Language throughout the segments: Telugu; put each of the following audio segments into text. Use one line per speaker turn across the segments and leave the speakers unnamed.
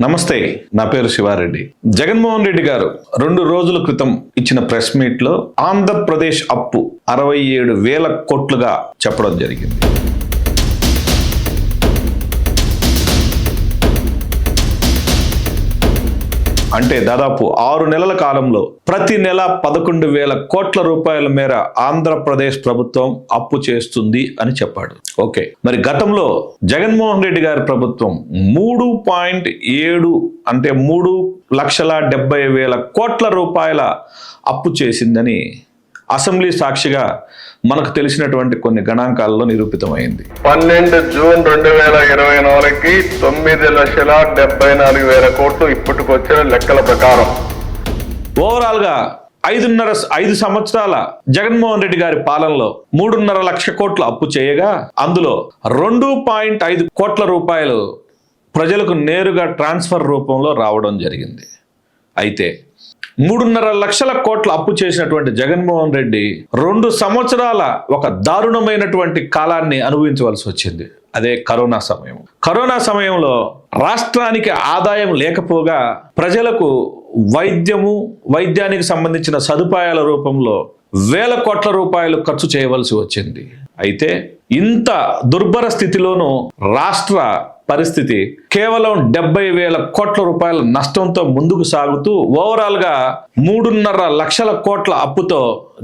నమస్తే నా పేరు శివారెడ్డి. జగన్మోహన్ రెడ్డి గారు రెండు రోజుల క్రితం ఇచ్చిన ప్రెస్ మీట్లో ఆంధ్రప్రదేశ్ అప్పు అరవై ఏడు వేల కోట్లుగా చెప్పడం జరిగింది. అంటే దాదాపు ఆరు నెలల కాలంలో ప్రతి నెల పదకొండు వేల కోట్ల రూపాయల మేర ఆంధ్రప్రదేశ్ ప్రభుత్వం అప్పు చేస్తుంది అని చెప్పాడు. ఓకే. మరి గతంలో జగన్మోహన్ రెడ్డి గారి ప్రభుత్వం మూడు పాయింట్ ఏడు అంటే మూడు లక్షల డెబ్బై వేల కోట్ల రూపాయల అప్పు చేసిందని అసెంబ్లీ సాక్షిగా మనకు తెలిసినటువంటి కొన్ని గణాంకాలలో నిరూపితమైంది.
పన్నెండు జూన్ రెండు వేల ఇరవై నాలుగుకి తొమ్మిది లక్షల డెబ్బై నాలుగు వేల కోట్లు ఇప్పటికొచ్చిన లెక్కల ప్రకారం.
ఓవరాల్గా ఐదున్నర ఐదు సంవత్సరాల జగన్మోహన్ రెడ్డి గారి పాలనలో మూడున్నర లక్ష కోట్ల అప్పు చేయగా అందులో రెండు పాయింట్ ఐదు కోట్ల రూపాయలు ప్రజలకు నేరుగా ట్రాన్స్ఫర్ రూపంలో రావడం జరిగింది. అయితే మూడున్నర లక్షల కోట్ల అప్పు చేసినటువంటి జగన్మోహన్ రెడ్డి రెండు సంవత్సరాల ఒక దారుణమైనటువంటి కాలాన్ని అనుభవించవలసి వచ్చింది. అదే కరోనా సమయం. కరోనా సమయంలో రాష్ట్రానికి ఆదాయం లేకపోగా ప్రజలకు వైద్యము వైద్యానికి సంబంధించిన సదుపాయాల రూపంలో వేల కోట్ల రూపాయలు ఖర్చు చేయవలసి వచ్చింది. అయితే ఇంత దుర్భర స్థితిలోనూ రాష్ట్ర పరిస్థితి కేవలం డెబ్బై వేల కోట్ల రూపాయల నష్టంతో ముందుకు సాగుతూ ఓవరాల్గా మూడున్నర లక్షల కోట్ల అప్పుతో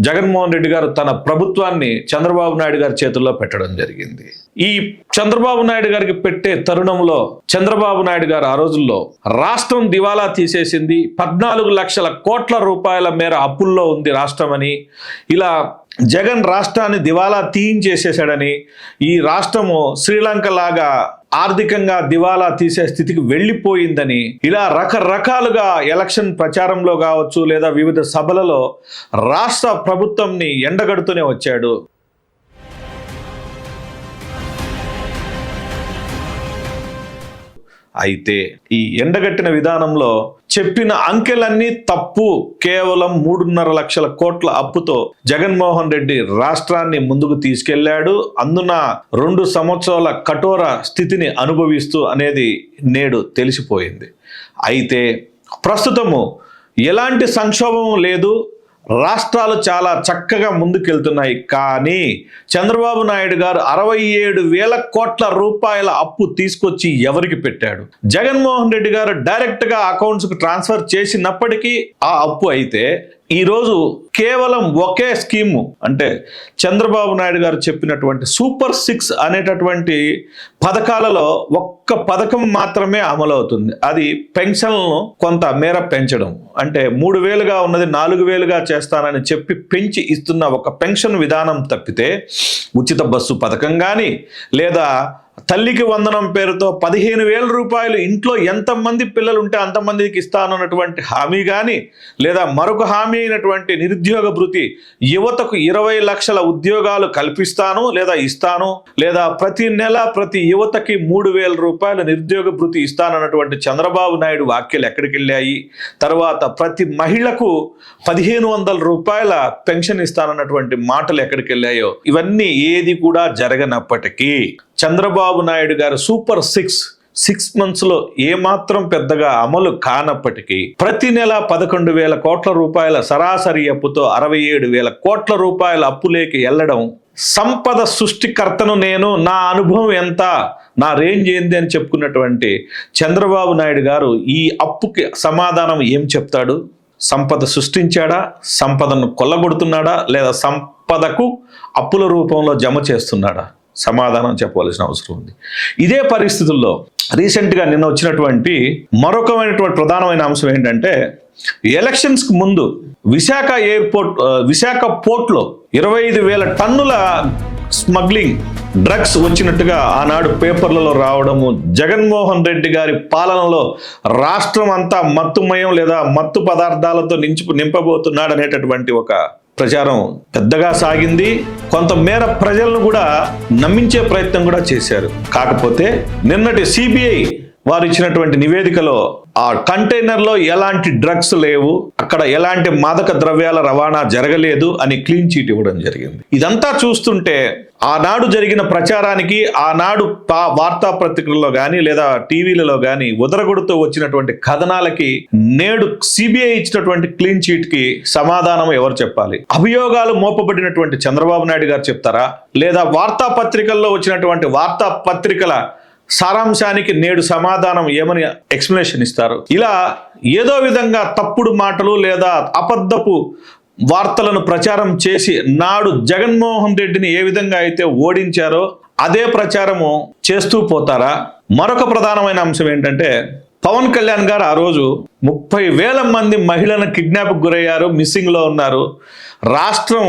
జగన్మోహన్ రెడ్డి గారు తన ప్రభుత్వాన్ని చంద్రబాబు నాయుడు గారి చేతుల్లో పెట్టడం జరిగింది. ఈ చంద్రబాబు నాయుడు గారికి పెట్టే తరుణంలో చంద్రబాబు నాయుడు గారు ఆ రోజుల్లో రాష్ట్రం దివాలా తీసేసింది. పద్నాలుగు లక్షల కోట్ల రూపాయల మేర అప్పుల్లో ఉంది రాష్ట్రం అని ఇలా జగన్ రాష్ట్రాన్ని దివాలా తీయించేసేసాడని ఈ రాష్ట్రము శ్రీలంక లాగా ఆర్థికంగా దివాలా తీసే స్థితికి వెళ్ళిపోయిందని ఇలా రకరకాలుగా ఎలక్షన్ ప్రచారంలో కావచ్చు లేదా వివిధ సభలలో రాష్ట్ర ప్రభుత్వంని ఎండగడుతూనే వచ్చాడు. అయితే ఈ ఎండగట్టిన విధానంలో చెప్పిన అంకెలన్నీ తప్పు. కేవలం మూడున్నర లక్షల కోట్ల అప్పుతో జగన్మోహన్ రెడ్డి రాష్ట్రాన్ని ముందుకు తీసుకెళ్ళాడు. అందున రెండు సంవత్సరాల కఠోర స్థితిని అనుభవిస్తూ అనేది నేడు తెలిసిపోయింది. అయితే ప్రస్తుతము ఎలాంటి సంక్షోభం లేదు. రాష్ట్రాలు చాలా చక్కగా ముందుకెళ్తున్నాయి. కానీ చంద్రబాబు నాయుడు గారు అరవై ఏడు వేల కోట్ల రూపాయల అప్పు తీసుకొచ్చి ఎవరికి పెట్టాడు? జగన్మోహన్ రెడ్డి గారు డైరెక్ట్గా అకౌంట్స్కి ట్రాన్స్ఫర్ చేసినప్పటికీ ఆ అప్పు అయితే ఈరోజు కేవలం ఒకే స్కీము అంటే చంద్రబాబు నాయుడు గారు చెప్పినటువంటి సూపర్ సిక్స్ అనేటటువంటి పథకాలలో ఒక్క పథకం మాత్రమే అమలవుతుంది. అది పెన్షన్లను కొంత మేర పెంచడం. అంటే మూడు వేలుగా ఉన్నది నాలుగు వేలుగా చేస్తానని చెప్పి పెంచి ఇస్తున్న ఒక పెన్షన్ విధానం తప్పితే ఉచిత బస్సు పథకం కానీ లేదా తల్లికి వందనం పేరుతో పదిహేను వేల రూపాయలు ఇంట్లో ఎంతమంది పిల్లలు ఉంటే అంతమందికి ఇస్తాను అన్నటువంటి హామీ కానీ లేదా మరొక హామీ అయినటువంటి నిరుద్యోగ భృతి యువతకు ఇరవై లక్షల ఉద్యోగాలు కల్పిస్తాను లేదా ఇస్తాను లేదా ప్రతి నెల ప్రతి యువతకి మూడు వేల రూపాయలు నిరుద్యోగ భృతి ఇస్తానన్నటువంటి చంద్రబాబు నాయుడు వ్యాఖ్యలు ఎక్కడికి వెళ్ళాయి? తర్వాత ప్రతి మహిళకు పదిహేను వందల రూపాయల పెన్షన్ ఇస్తానన్నటువంటి మాటలు ఎక్కడికి వెళ్ళాయో? ఇవన్నీ ఏది కూడా జరగనప్పటికీ. చంద్రబాబు నాయుడు గారు సూపర్ సిక్స్ సిక్స్ మంత్స్లో ఏమాత్రం పెద్దగా అమలు కానప్పటికీ ప్రతి నెల పదకొండు వేల కోట్ల రూపాయల సరాసరి అప్పుతో అరవై ఏడు వేల కోట్ల రూపాయల అప్పులేకి వెళ్ళడం సంపద సృష్టికర్తను నేను నా అనుభవం ఎంత నా రేంజ్ ఏంది అని చెప్పుకున్నటువంటి చంద్రబాబు నాయుడు గారు ఈ అప్పుకి సమాధానం ఏం చెప్తాడు? సంపద సృష్టించాడా? సంపదను కొల్లగొడుతున్నాడా? లేదా సంపదకు అప్పుల రూపంలో జమ చేస్తున్నాడా? సమాధానం చెప్పవలసిన అవసరం ఉంది. ఇదే పరిస్థితుల్లో రీసెంట్గా నిన్న వచ్చినటువంటి మరొకమైనటువంటి ప్రధానమైన అంశం ఏంటంటే ఎలక్షన్స్కి ముందు విశాఖ ఎయిర్పోర్ట్ విశాఖ పోర్ట్లో ఇరవై ఐదు వేల టన్నుల స్మగ్లింగ్ డ్రగ్స్ వచ్చినట్టుగా ఆనాడు పేపర్లలో రావడము జగన్మోహన్ రెడ్డి గారి పాలనలో రాష్ట్రం అంతా మత్తుమయం లేదా మత్తు పదార్థాలతో నించి నింపబోతున్నాడు అనేటటువంటి ఒక ప్రచారం పెద్దగా సాగింది. కొంతమేర ప్రజలను కూడా నమ్మించే ప్రయత్నం కూడా చేశారు. కాకపోతే నిన్నటి సిబిఐ వారు ఇచ్చినటువంటి నివేదికలో ఆ కంటైనర్లో ఎలాంటి డ్రగ్స్ లేవు అక్కడ ఎలాంటి మాదక ద్రవ్యాల రవాణా జరగలేదు అని క్లీన్ చీట్ ఇవ్వడం జరిగింది. ఇదంతా చూస్తుంటే ఆనాడు జరిగిన ప్రచారానికి ఆనాడు పా- వార్తాపత్రికల్లో కానీ లేదా టీవీలలో కానీ ఉదరగొడుతూ వచ్చినటువంటి కథనాలకి నేడు సిబిఐ ఇచ్చినటువంటి క్లీన్ చీట్కి సమాధానం ఎవరు చెప్పాలి? అభియోగాలు మోపబడినటువంటి చంద్రబాబు నాయుడు గారు చెప్తారా? లేదా వార్తాపత్రికల్లో వచ్చినటువంటి వార్తాపత్రికల సారాంశానికి నేడు సమాధానం ఏమని ఎక్స్ప్లెనేషన్ ఇస్తారు? ఇలా ఏదో విధంగా తప్పుడు మాటలు లేదా అబద్ధపు వార్తలను ప్రచారం చేసి నాడు జగన్మోహన్ రెడ్డిని ఏ విధంగా అయితే ఓడించారో అదే ప్రచారము చేస్తూ పోతారా? మరొక ప్రధానమైన అంశం ఏంటంటే పవన్ కళ్యాణ్ గారు ఆ రోజు ముప్పై వేల మంది మహిళలను కిడ్నాప్ గురయ్యారు మిస్సింగ్లో ఉన్నారు. రాష్ట్రం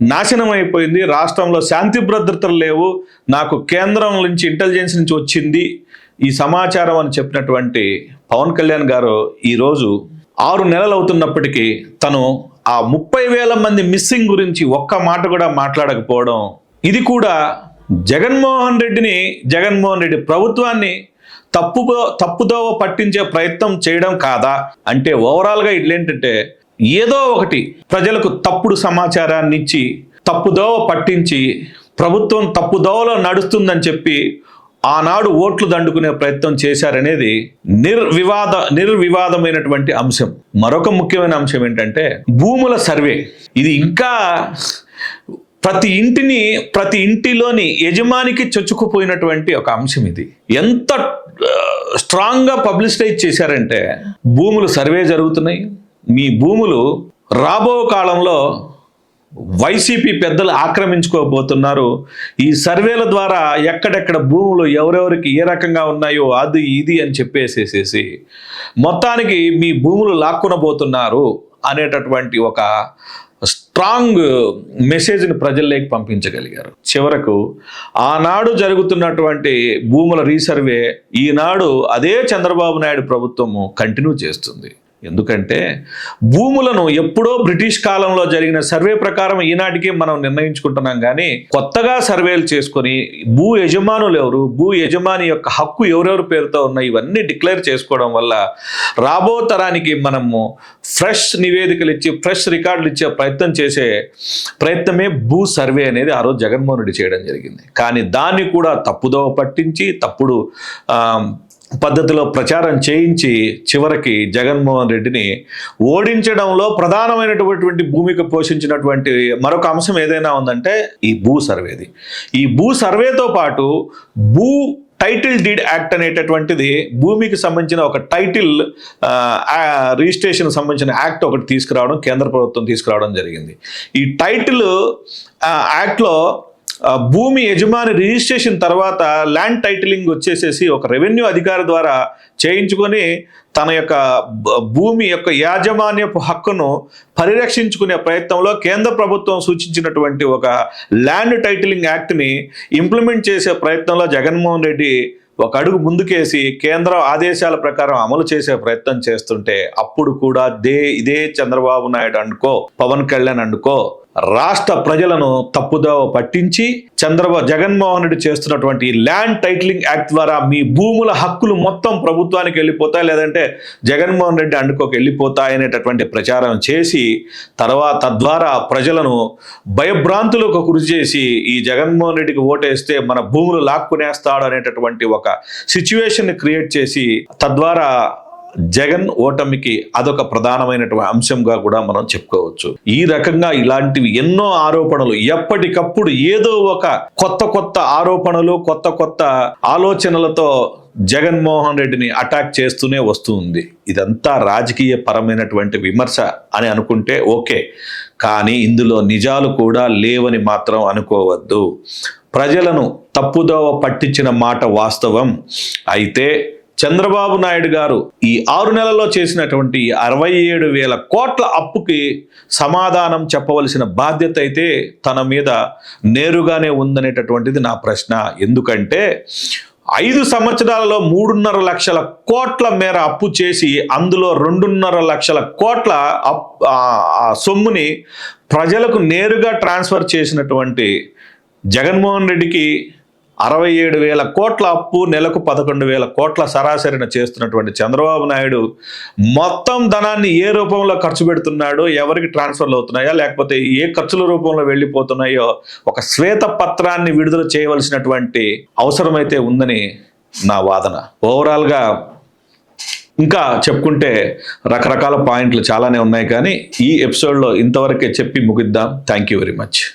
నాశనం అయిపోయింది రాష్ట్రంలో శాంతి భద్రతలు లేవు. నాకు కేంద్రం నుంచి ఇంటెలిజెన్స్ నుంచి వచ్చింది ఈ సమాచారం అని చెప్పినటువంటి పవన్ కళ్యాణ్ గారు ఈరోజు ఆరు నెలలు అవుతున్నప్పటికీ తను ఆ ముప్పై వేల మంది మిస్సింగ్ గురించి ఒక్క మాట కూడా మాట్లాడకపోవడం. ఇది కూడా జగన్మోహన్ రెడ్డిని జగన్మోహన్ రెడ్డి ప్రభుత్వాన్ని తప్పుదో తప్పుదోవ పట్టించే ప్రయత్నం చేయడం కాదా? అంటే ఓవరాల్గా ఇట్లేంటంటే ఏదో ఒకటి ప్రజలకు తప్పుడు సమాచారాన్ని ఇచ్చి తప్పుదోవ పట్టించి ప్రభుత్వం తప్పుదోవలో నడుస్తుందని చెప్పి ఆనాడు ఓట్లు దండుకునే ప్రయత్నం చేశారనేది నిర్వివాద నిర్వివాదమైనటువంటి అంశం. మరొక ముఖ్యమైన అంశం ఏంటంటే భూముల సర్వే. ఇది ఇంకా ప్రతి ఇంటిని ప్రతి ఇంటిలోని యజమానికి చొచ్చుకుపోయినటువంటి ఒక అంశం ఇది. ఎంత స్ట్రాంగ్గా పబ్లిసిటైజ్ చేశారంటే భూములు సర్వే జరుగుతున్నాయి. మీ భూములు రాబో కాలంలో వైసీపీ పెద్దలు ఆక్రమించుకోబోతున్నారు. ఈ సర్వేల ద్వారా ఎక్కడెక్కడ భూములు ఎవరెవరికి ఏ రకంగా ఉన్నాయో అది ఇది అని చెప్పేసేసేసి మొత్తానికి మీ భూములు లాక్కునబోతున్నారు అనేటటువంటి ఒక స్ట్రాంగ్ మెసేజ్ని ప్రజల్లోకి పంపించగలిగారు. చివరకు ఆనాడు జరుగుతున్నటువంటి భూముల రీసర్వే ఈనాడు అదే చంద్రబాబు నాయుడు ప్రభుత్వము కంటిన్యూ చేస్తుంది. ఎందుకంటే భూములను ఎప్పుడో బ్రిటిష్ కాలంలో జరిగిన సర్వే ప్రకారం ఈనాటికి మనం నిర్ణయించుకుంటున్నాం కానీ కొత్తగా సర్వేలు చేసుకొని భూ యజమానులు ఎవరు భూ యజమాని యొక్క హక్కు ఎవరెవరి పేరుతో ఉన్న ఇవన్నీ డిక్లేర్ చేసుకోవడం వల్ల రాబో తరానికి మనము ఫ్రెష్ నివేదికలు ఇచ్చి ఫ్రెష్ రికార్డులు ఇచ్చే ప్రయత్నం చేసే ప్రయత్నమే భూ సర్వే అనేది ఆ రోజు జగన్మోహన్ రెడ్డి చేయడం జరిగింది. కానీ దాన్ని కూడా తప్పుదోవ పట్టించి తప్పుడు పద్ధతిలో ప్రచారం చేయించి చివరికి జగన్మోహన్ రెడ్డిని ఓడించడంలో ప్రధానమైనటువంటి భూమిక పోషించినటువంటి మరొక అంశం ఏదైనా ఉందంటే ఈ భూ సర్వేది. ఈ భూ సర్వేతో పాటు భూ టైటిల్ డీడ్ యాక్ట్ అనేటటువంటిది భూమికి సంబంధించిన ఒక టైటిల్ రిజిస్ట్రేషన్ సంబంధించిన యాక్ట్ ఒకటి తీసుకురావడం కేంద్ర ప్రభుత్వం తీసుకురావడం జరిగింది. ఈ టైటిల్ యాక్ట్లో భూమి యజమాని రిజిస్ట్రేషన్ తర్వాత ల్యాండ్ టైటిలింగ్ వచ్చేసేసి ఒక రెవెన్యూ అధికారి ద్వారా చేయించుకొని తన యొక్క భూమి యొక్క యాజమాన్యపు హక్కును పరిరక్షించుకునే ప్రయత్నంలో కేంద్ర ప్రభుత్వం సూచించినటువంటి ఒక ల్యాండ్ టైటిలింగ్ యాక్ట్ని ఇంప్లిమెంట్ చేసే ప్రయత్నంలో జగన్మోహన్ రెడ్డి ఒక అడుగు ముందుకేసి కేంద్ర ఆదేశాల ప్రకారం అమలు చేసే ప్రయత్నం చేస్తుంటే అప్పుడు కూడా దే ఇదే చంద్రబాబు నాయుడు అనుకో పవన్ కళ్యాణ్ అనుకో రాష్ట్ర ప్రజలను తప్పుదోవ పట్టించి చంద్రబాబు జగన్మోహన్ రెడ్డి చేస్తున్నటువంటి ఈ ల్యాండ్ టైటిలింగ్ యాక్ట్ ద్వారా మీ భూముల హక్కులు మొత్తం ప్రభుత్వానికి వెళ్ళిపోతాయి లేదంటే జగన్మోహన్ రెడ్డి అండుకోకి వెళ్ళిపోతాయి అనేటటువంటి ప్రచారం చేసి తర్వాత తద్వారా ప్రజలను భయభ్రాంతులకు గురి చేసి ఈ జగన్మోహన్ రెడ్డికి ఓటేస్తే మన భూములు లాక్కునేస్తాడు అనేటటువంటి ఒక సిచ్యువేషన్ క్రియేట్ చేసి తద్వారా జగన్ ఓటమికి అదొక ప్రధానమైనటువంటి అంశంగా కూడా మనం చెప్పుకోవచ్చు. ఈ రకంగా ఇలాంటివి ఎన్నో ఆరోపణలు ఎప్పటికప్పుడు ఏదో ఒక కొత్త కొత్త ఆరోపణలు కొత్త కొత్త ఆలోచనలతో జగన్మోహన్ రెడ్డిని అటాక్ చేస్తూనే వస్తుంది. ఇదంతా రాజకీయ పరమైనటువంటి విమర్శ అని అనుకుంటే ఓకే. కానీ ఇందులో నిజాలు కూడా లేవని మాత్రం అనుకోవద్దు. ప్రజలను తప్పుదోవ పట్టించిన మాట వాస్తవం. అయితే చంద్రబాబు నాయుడు గారు ఈ ఆరు నెలల్లో చేసినటువంటి అరవై ఏడు వేల కోట్ల అప్పుకి సమాధానం చెప్పవలసిన బాధ్యత అయితే తన మీద నేరుగానే ఉందనేటటువంటిది నా ప్రశ్న. ఎందుకంటే ఐదు సంవత్సరాలలో మూడున్నర లక్షల కోట్ల మేర అప్పు చేసి అందులో రెండున్నర లక్షల కోట్ల అప్- ఆ సొమ్ముని ప్రజలకు నేరుగా ట్రాన్స్ఫర్ చేసినటువంటి జగన్మోహన్ రెడ్డికి అరవై ఏడు వేల కోట్ల అప్పు నెలకు పదకొండు వేల కోట్ల సరాసరిన చేస్తున్నటువంటి చంద్రబాబు నాయుడు మొత్తం ధనాన్ని ఏ రూపంలో ఖర్చు పెడుతున్నాడో ఎవరికి ట్రాన్స్ఫర్లు అవుతున్నాయో లేకపోతే ఏ ఖర్చుల రూపంలో వెళ్ళిపోతున్నాయో ఒక శ్వేత పత్రాన్ని విడుదల చేయవలసినటువంటి అవసరమైతే ఉందని నా వాదన. ఓవరాల్గా ఇంకా చెప్పుకుంటే రకరకాల పాయింట్లు చాలానే ఉన్నాయి కానీ ఈ ఎపిసోడ్లో ఇంతవరకే చెప్పి ముగిద్దాం. Thank you very much